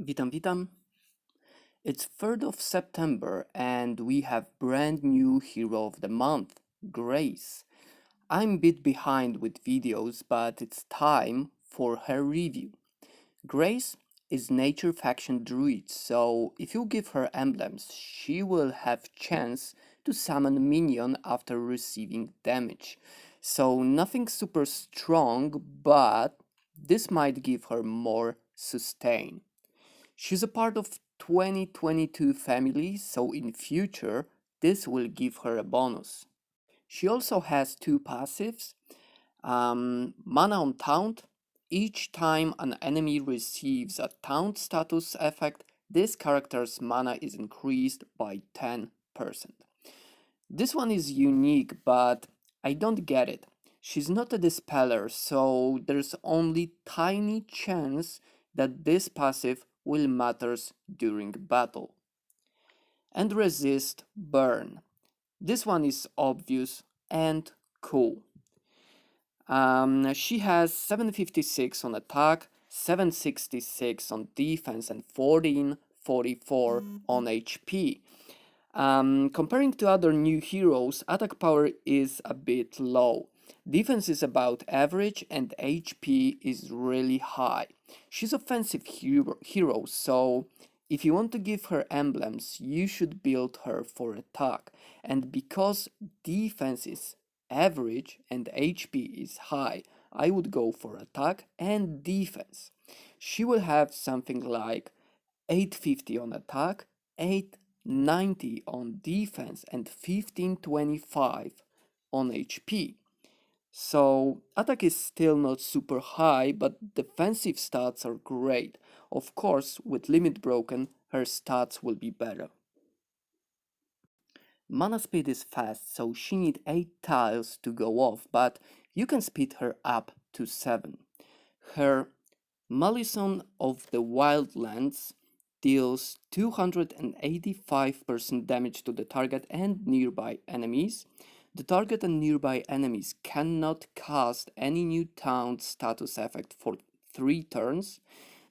Witam, witam. It's 3rd of September and we have brand new hero of the month, Grace. I'm a bit behind with videos, but it's time for her review. Grace is nature faction druid, so if you give her emblems, she will have chance to summon minion after receiving damage. So nothing super strong, but this might give her more sustain. She's a part of 2022 family, so in future this will give her a bonus. She also has two passives. Um, mana on Taunt. Each time an enemy receives a Taunt status effect, this character's mana is increased by 10%. This one is unique, but I don't get it. She's not a dispeller, so there's only tiny chance that this passive will matters during battle. And resist burn. This one is obvious and cool. Um, she has 756 on attack, 766 on defense, and 1444 on HP. Um, comparing to other new heroes, attack power is a bit low. Defense is about average and HP is really high. She's offensive hero, hero, so if you want to give her emblems, you should build her for attack. And because defense is average and HP is high, I would go for attack and defense. She will have something like 850 on attack, 890 on defense, and 1525 on HP. So attack is still not super high, but defensive stats are great. Of course, with limit broken, her stats will be better. Mana speed is fast, so she need 8 tiles to go off, but you can speed her up to 7. Her Malison of the Wildlands deals 285% damage to the target and nearby enemies, the target and nearby enemies cannot cast any new town status effect for 3 turns.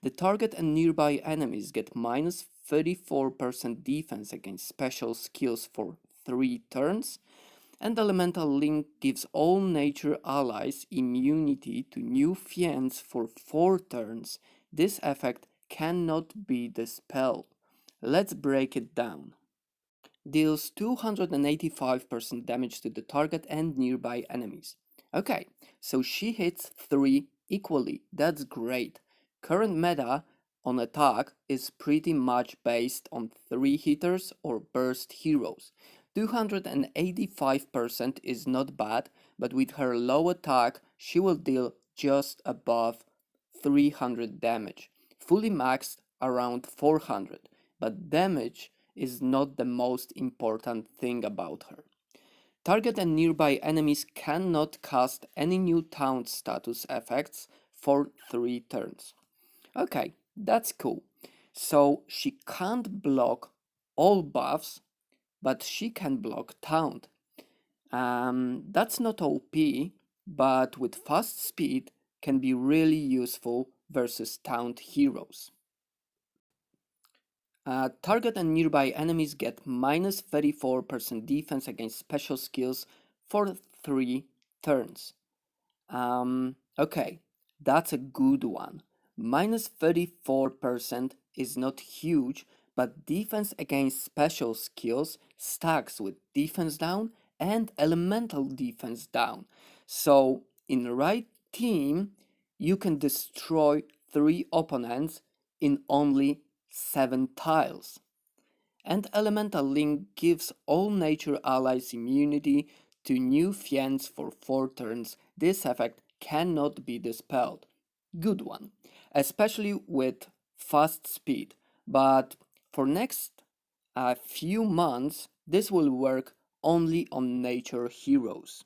The target and nearby enemies get minus 34% defense against special skills for 3 turns. And Elemental Link gives all nature allies immunity to new fiends for 4 turns. This effect cannot be dispelled. Let's break it down deals 285% damage to the target and nearby enemies. Okay, so she hits 3 equally, that's great. Current meta on attack is pretty much based on 3 hitters or burst heroes. 285% is not bad, but with her low attack, she will deal just above 300 damage. Fully maxed around 400, but damage is not the most important thing about her. Target and nearby enemies cannot cast any new taunt status effects for 3 turns. Okay, that's cool. So she can't block all buffs, but she can block taunt. Um, that's not OP, but with fast speed can be really useful versus taunt heroes. Uh, target and nearby enemies get minus 34% defense against special skills for 3 turns. Um, okay, that's a good one. Minus 34% is not huge, but defense against special skills stacks with defense down and elemental defense down. So, in the right team, you can destroy 3 opponents in only 7 tiles. And Elemental Link gives all nature allies immunity to new fiends for 4 turns. This effect cannot be dispelled. Good one, especially with fast speed, but for next uh, few months this will work only on nature heroes.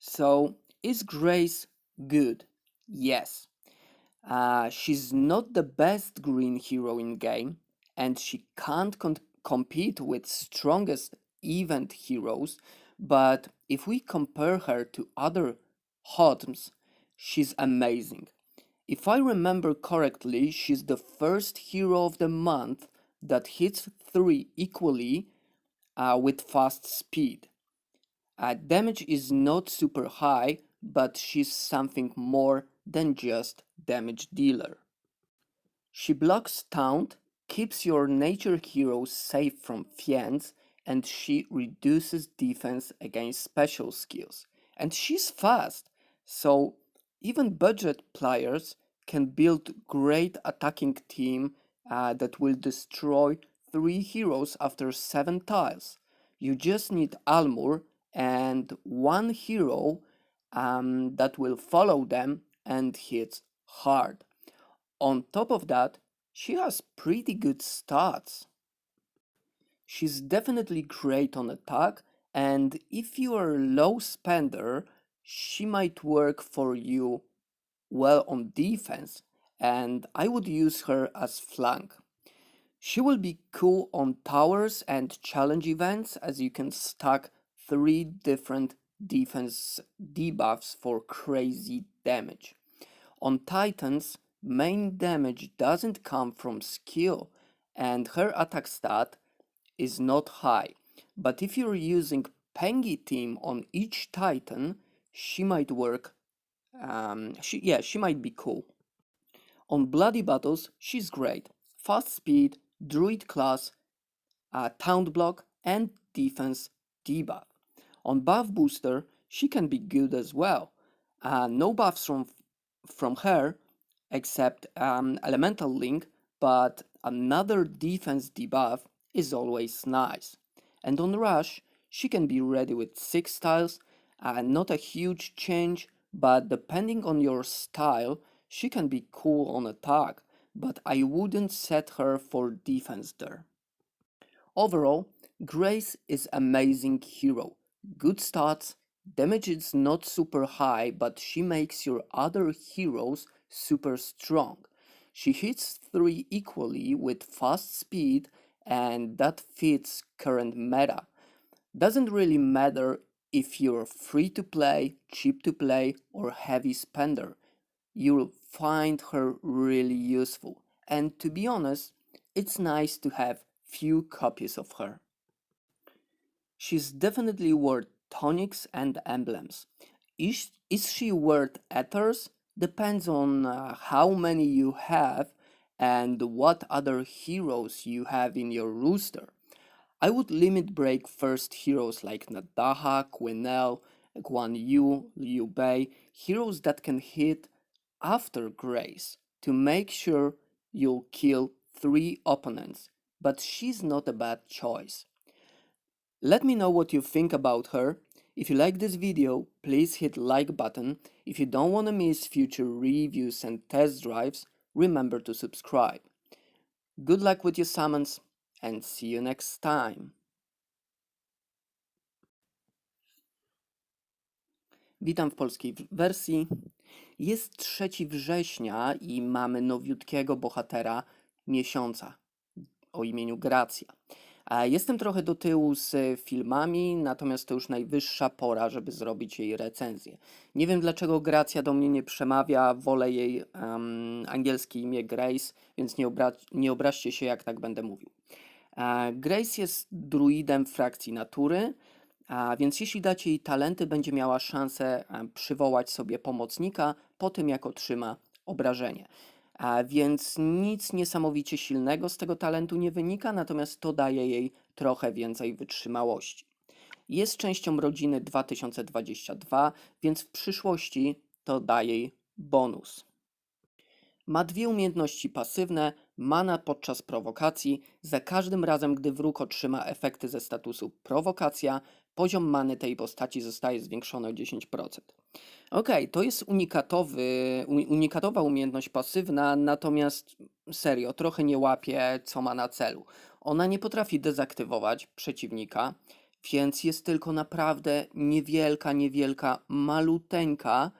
So, is Grace good? Yes. Uh, she's not the best green hero in game, and she can't con- compete with strongest event heroes, but if we compare her to other HOTMs, she's amazing. If I remember correctly, she's the first hero of the month that hits 3 equally uh, with fast speed. Uh, damage is not super high, but she's something more than just damage dealer. She blocks taunt, keeps your nature heroes safe from fiends, and she reduces defense against special skills. And she's fast, so even budget players can build great attacking team uh, that will destroy three heroes after seven tiles. You just need Almur and one hero um, that will follow them and hits hard. On top of that, she has pretty good stats. She's definitely great on attack, and if you are a low spender, she might work for you well on defense, and I would use her as flank. She will be cool on towers and challenge events as you can stack three different defense debuffs for crazy damage. On Titans, main damage doesn't come from skill, and her attack stat is not high. But if you're using Pengy team on each Titan, she might work. Um, she yeah, she might be cool. On Bloody Battles, she's great. Fast speed, Druid class, uh, Taunt block, and defense debuff. On Buff Booster, she can be good as well. Uh, no buffs from from her except um, Elemental Link, but another defense debuff is always nice. And on Rush, she can be ready with 6 tiles, uh, not a huge change, but depending on your style, she can be cool on attack, but I wouldn't set her for defense there. Overall, Grace is amazing hero. Good stats, damage is not super high, but she makes your other heroes super strong. She hits 3 equally with fast speed and that fits current meta. Doesn't really matter if you're free to play, cheap to play, or heavy spender. You'll find her really useful. And to be honest, it's nice to have few copies of her. She's definitely worth tonics and emblems. Is, is she worth ethers? Depends on uh, how many you have and what other heroes you have in your rooster. I would limit break first heroes like Nadaha, Quenelle, Guan Yu, Liu Bei, heroes that can hit after Grace to make sure you'll kill three opponents, but she's not a bad choice. Let me know what you think about her. If you like this video, please hit like button. If you don't want to miss future reviews and test drives, remember to subscribe. Good luck with your summons and see you next time. Witam w polskiej wersji. Jest 3 września i mamy nowiutkiego bohatera miesiąca o imieniu Gracja. Jestem trochę do tyłu z filmami, natomiast to już najwyższa pora, żeby zrobić jej recenzję. Nie wiem dlaczego Gracja do mnie nie przemawia, wolę jej em, angielskie imię Grace, więc nie, obra nie obraźcie się, jak tak będę mówił. E, Grace jest druidem frakcji natury, a więc jeśli dacie jej talenty, będzie miała szansę e, przywołać sobie pomocnika po tym, jak otrzyma obrażenie. A więc nic niesamowicie silnego z tego talentu nie wynika, natomiast to daje jej trochę więcej wytrzymałości. Jest częścią rodziny 2022, więc w przyszłości to daje jej bonus. Ma dwie umiejętności pasywne, mana podczas prowokacji. Za każdym razem, gdy wróg otrzyma efekty ze statusu prowokacja, poziom many tej postaci zostaje zwiększony o 10%. Okej, to jest unikatowy, unikatowa umiejętność pasywna, natomiast serio, trochę nie łapie, co ma na celu. Ona nie potrafi dezaktywować przeciwnika, więc jest tylko naprawdę niewielka, niewielka, maluteńka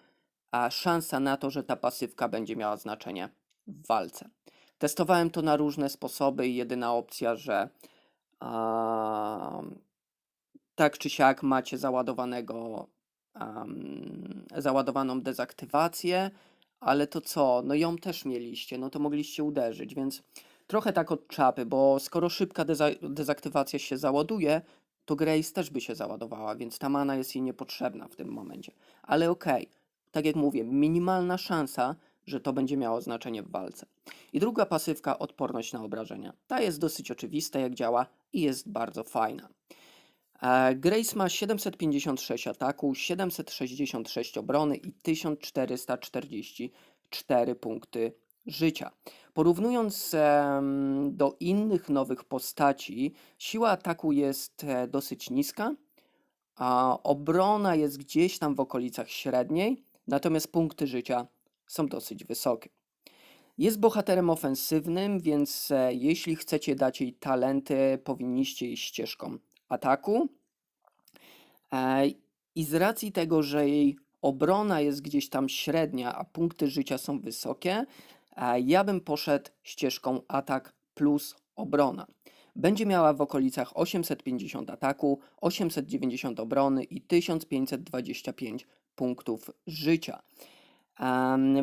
a szansa na to, że ta pasywka będzie miała znaczenie w walce. Testowałem to na różne sposoby i jedyna opcja, że tak czy siak macie załadowanego, um, załadowaną dezaktywację, ale to co? No ją też mieliście, no to mogliście uderzyć, więc trochę tak od czapy, bo skoro szybka deza- dezaktywacja się załaduje, to Grace też by się załadowała, więc ta mana jest jej niepotrzebna w tym momencie. Ale okej, tak jak mówię, minimalna szansa, że to będzie miało znaczenie w walce. I druga pasywka, odporność na obrażenia. Ta jest dosyć oczywista, jak działa i jest bardzo fajna. E, Grace ma 756 ataku, 766 obrony i 1444 punkty życia. Porównując do innych nowych postaci, siła ataku jest e, dosyć niska, a obrona jest gdzieś tam w okolicach średniej, natomiast punkty życia są dosyć wysokie. Jest bohaterem ofensywnym, więc e, jeśli chcecie dać jej talenty, powinniście iść ścieżką ataku. E, I z racji tego, że jej obrona jest gdzieś tam średnia, a punkty życia są wysokie, e, ja bym poszedł ścieżką atak plus obrona. Będzie miała w okolicach 850 ataku, 890 obrony i 1525 punktów życia.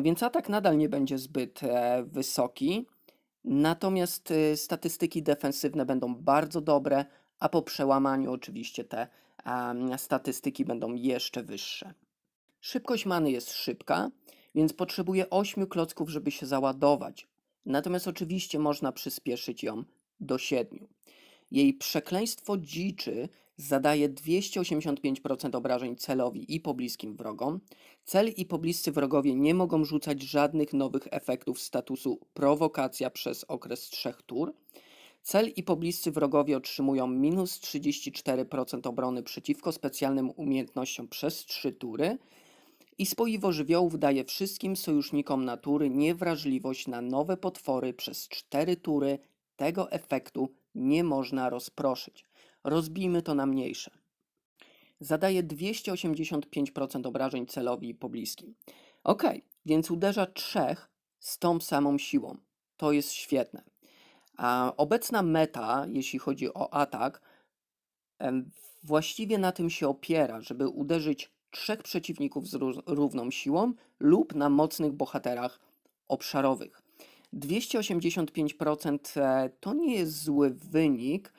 Więc atak nadal nie będzie zbyt e, wysoki, natomiast e, statystyki defensywne będą bardzo dobre, a po przełamaniu oczywiście te statystyki będą jeszcze wyższe. Szybkość many jest szybka, więc potrzebuje 8 klocków, żeby się załadować. Natomiast oczywiście można przyspieszyć ją do 7. Jej przekleństwo dziczy zadaje 285% obrażeń celowi i pobliskim wrogom. Cel i pobliscy wrogowie nie mogą rzucać żadnych nowych efektów statusu prowokacja przez okres 3 tur. Cel i pobliscy wrogowie otrzymują minus 34% obrony przeciwko specjalnym umiejętnościom przez 3 tury. I spoiwo żywiołów daje wszystkim sojusznikom natury niewrażliwość na nowe potwory przez 4 tury. Tego efektu nie można rozproszyć. Rozbijmy to na mniejsze. Zadaje 285% obrażeń celowi i pobliskim. Ok, więc uderza trzech z tą samą siłą. To jest świetne. Obecna meta, jeśli chodzi o atak, właściwie na tym się opiera, żeby uderzyć trzech przeciwników z ró- równą siłą lub na mocnych bohaterach obszarowych. 285% e, to nie jest zły wynik,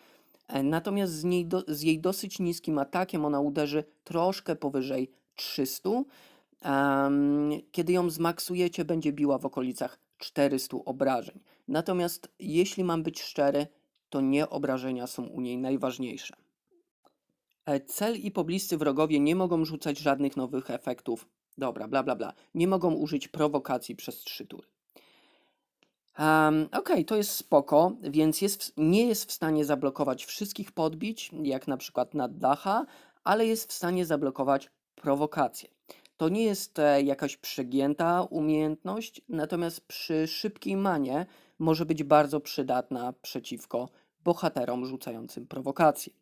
e, natomiast z, niej do, z jej dosyć niskim atakiem ona uderzy troszkę powyżej 300. Em, kiedy ją zmaksujecie, będzie biła w okolicach 400 obrażeń. Natomiast jeśli mam być szczery, to nie obrażenia są u niej najważniejsze. E, Cel i pobliscy wrogowie nie mogą rzucać żadnych nowych efektów. Dobra, bla bla bla. Nie mogą użyć prowokacji przez trzy tury. Um, Okej, to jest spoko, więc jest, w- nie jest w stanie zablokować wszystkich podbić, jak na przykład naddacha, ale jest w stanie zablokować prowokację. To nie jest e, jakaś przegięta umiejętność, natomiast przy szybkiej manie może być bardzo przydatna przeciwko bohaterom rzucającym prowokacje.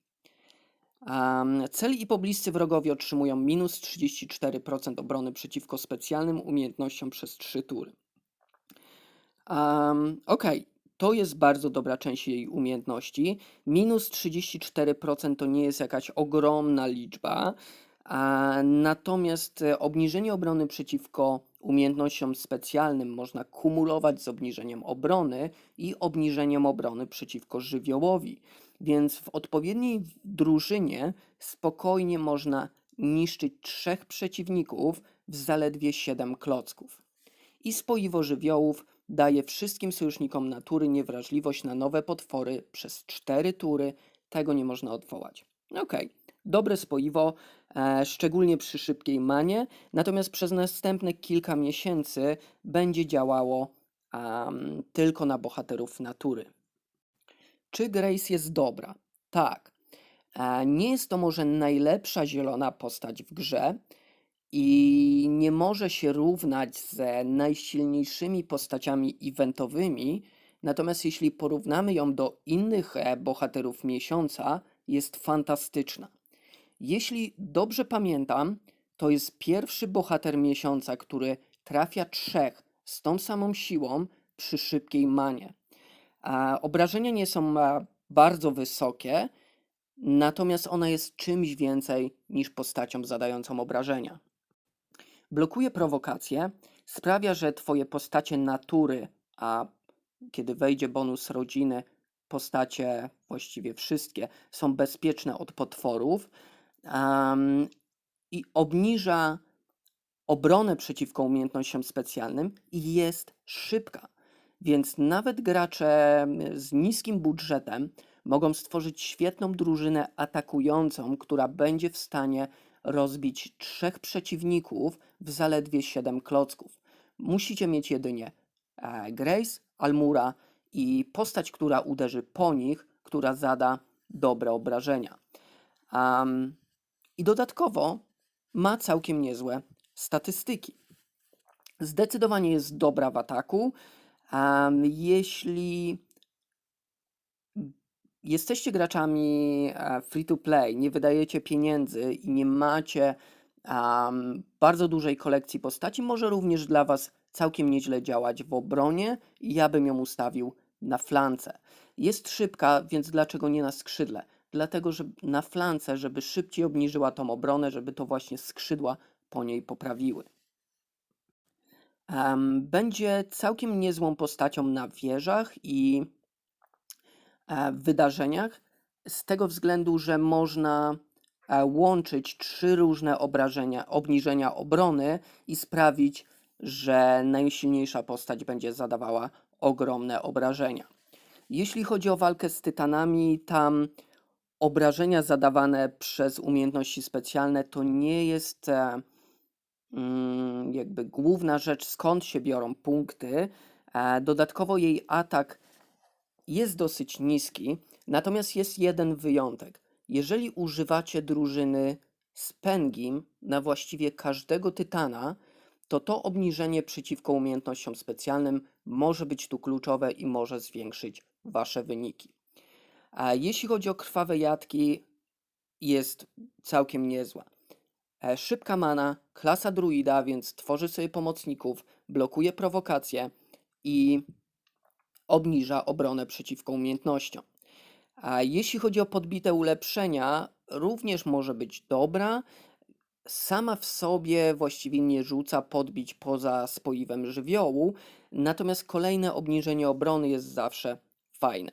Cel i pobliscy wrogowie otrzymują minus 34% obrony przeciwko specjalnym umiejętnościom przez 3 tury. Um, Okej, to jest bardzo dobra część jej umiejętności. Minus 34% to nie jest jakaś ogromna liczba, natomiast e, obniżenie obrony przeciwko umiejętnościom specjalnym można kumulować z obniżeniem obrony i obniżeniem obrony przeciwko żywiołowi. Więc w odpowiedniej drużynie spokojnie można niszczyć trzech przeciwników w zaledwie 7 klocków. I spoiwo żywiołów daje wszystkim sojusznikom natury niewrażliwość na nowe potwory przez 4 tury. Tego nie można odwołać. Okej, dobre spoiwo, szczególnie przy szybkiej manie, natomiast przez następne kilka miesięcy będzie działało am, tylko na bohaterów natury. Czy Grace jest dobra? Tak. E, Nie jest to może najlepsza zielona postać w grze i nie może się równać z najsilniejszymi postaciami eventowymi, natomiast jeśli porównamy ją do innych e, bohaterów miesiąca, jest fantastyczna. Jeśli dobrze pamiętam, to jest pierwszy bohater miesiąca, który trafia trzech z tą samą siłą przy szybkiej manie. A obrażenia nie są bardzo wysokie, natomiast ona jest czymś więcej niż postacią zadającą obrażenia. Blokuje prowokację, sprawia, że twoje postacie natury, a kiedy wejdzie bonus rodziny, postacie właściwie wszystkie są bezpieczne od potworów em, i obniża obronę przeciwko umiejętnościom specjalnym i jest szybka. Więc nawet gracze z niskim budżetem mogą stworzyć świetną drużynę atakującą, która będzie w stanie rozbić trzech przeciwników w zaledwie 7 klocków. Musicie mieć jedynie e, Grace, Almura i postać, która uderzy po nich, która zada dobre obrażenia. Um, I dodatkowo ma całkiem niezłe statystyki. Zdecydowanie jest dobra w ataku. Um, jeśli jesteście graczami e, free to play, nie wydajecie pieniędzy i nie macie um, bardzo dużej kolekcji postaci, może również dla Was całkiem nieźle działać w obronie i ja bym ją ustawił na flance. Jest szybka, więc dlaczego nie na skrzydle? Dlatego, że na flance, żeby szybciej obniżyła tą obronę, żeby to właśnie skrzydła po niej poprawiły. Będzie całkiem niezłą postacią na wieżach i e, wydarzeniach, z tego względu, że można e, łączyć trzy różne obrażenia, obniżenia obrony i sprawić, że najsilniejsza postać będzie zadawała ogromne obrażenia. Jeśli chodzi o walkę z tytanami, tam obrażenia zadawane przez umiejętności specjalne to nie jest e, mm, jakby główna rzecz, skąd się biorą punkty. E, dodatkowo jej atak jest dosyć niski, natomiast jest jeden wyjątek. Jeżeli używacie drużyny z Pengim na właściwie każdego tytana, to to obniżenie przeciwko umiejętnościom specjalnym może być tu kluczowe i może zwiększyć wasze wyniki. A jeśli chodzi o krwawe jatki, jest całkiem niezła. E, Szybka mana, klasa druida, więc tworzy sobie pomocników, blokuje prowokacje i obniża obronę przeciwko umiejętnościom. A jeśli chodzi o podbite ulepszenia, również może być dobra. Sama w sobie właściwie nie rzuca podbić poza spoiwem żywiołu, natomiast kolejne obniżenie obrony jest zawsze fajne.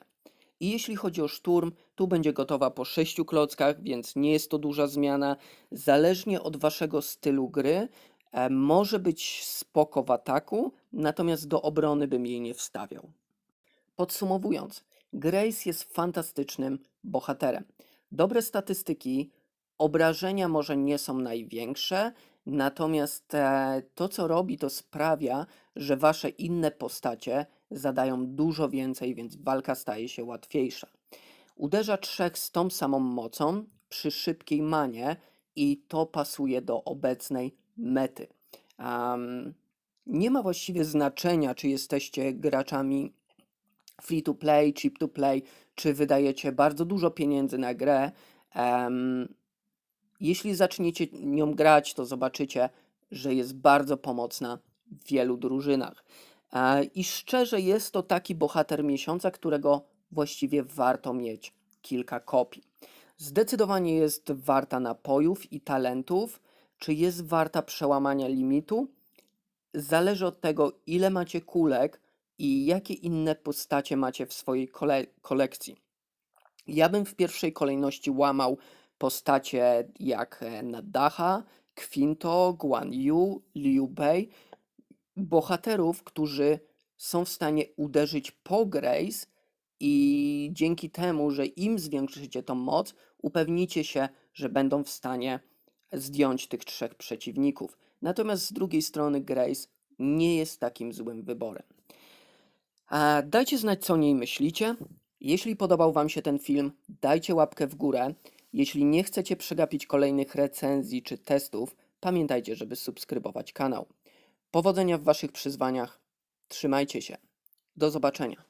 I jeśli chodzi o szturm, tu będzie gotowa po 6 klockach, więc nie jest to duża zmiana. Zależnie od waszego stylu gry, e, może być spoko w ataku, natomiast do obrony bym jej nie wstawiał. Podsumowując, Grace jest fantastycznym bohaterem. Dobre statystyki, obrażenia może nie są największe, natomiast e, to co robi, to sprawia, że wasze inne postacie zadają dużo więcej, więc walka staje się łatwiejsza. Uderza trzech z tą samą mocą przy szybkiej manie i to pasuje do obecnej mety. Um, nie ma właściwie znaczenia, czy jesteście graczami free to play, cheap to play, czy wydajecie bardzo dużo pieniędzy na grę. Um, jeśli zaczniecie nią grać, to zobaczycie, że jest bardzo pomocna w wielu drużynach. E, I szczerze jest to taki bohater miesiąca, którego właściwie warto mieć kilka kopii. Zdecydowanie jest warta napojów i talentów. Czy jest warta przełamania limitu? Zależy od tego, ile macie kulek i jakie inne postacie macie w swojej kole kolekcji. Ja bym w pierwszej kolejności łamał postacie jak e, Nadaha, Quinto, Guan Yu, Liu Bei, bohaterów, którzy są w stanie uderzyć po Grace i dzięki temu, że im zwiększycie tą moc, upewnicie się, że będą w stanie zdjąć tych trzech przeciwników. Natomiast z drugiej strony Grace nie jest takim złym wyborem. A dajcie znać, co o niej myślicie. Jeśli podobał Wam się ten film, dajcie łapkę w górę. Jeśli nie chcecie przegapić kolejnych recenzji czy testów, pamiętajcie, żeby subskrybować kanał. Powodzenia w Waszych przyzwaniach. Trzymajcie się. Do zobaczenia.